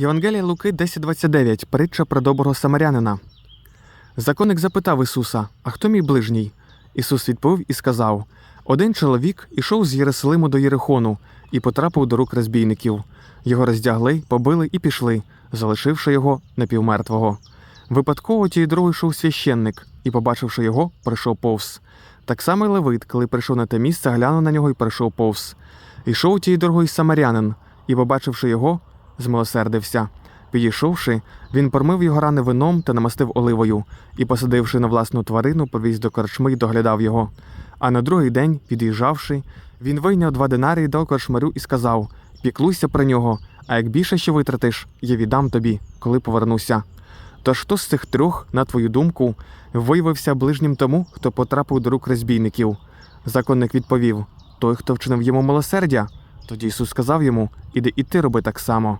Євангелія Луки 10.29. Притча про доброго самарянина. Законник запитав Ісуса: А хто мій ближній? Ісус відповів і сказав: Один чоловік ішов з Єрусалиму до Єрихону і потрапив до рук розбійників. Його роздягли, побили і пішли, залишивши його напівмертвого. Випадково тією дорогою йшов священник і, побачивши його, прийшов повз. Так само й Левит, коли прийшов на те місце, глянув на нього і прийшов повз. Ішов тією дорогою самарянин, і, побачивши його, змилосердився. Підійшовши, він промив його рани вином та намастив оливою, і, посадивши на власну тварину, повіз до корчми й доглядав його. А на другий день, під'їжджавши, він вийняв два динарії, дав корчмарю і сказав: Піклуйся про нього, а як більше що витратиш, я віддам тобі, коли повернуся. Тож хто з цих трьох, на твою думку, виявився ближнім тому, хто потрапив до рук розбійників? Законник відповів: той, хто вчинив йому милосердя. Тоді Ісус сказав йому: Іди і ти роби так само.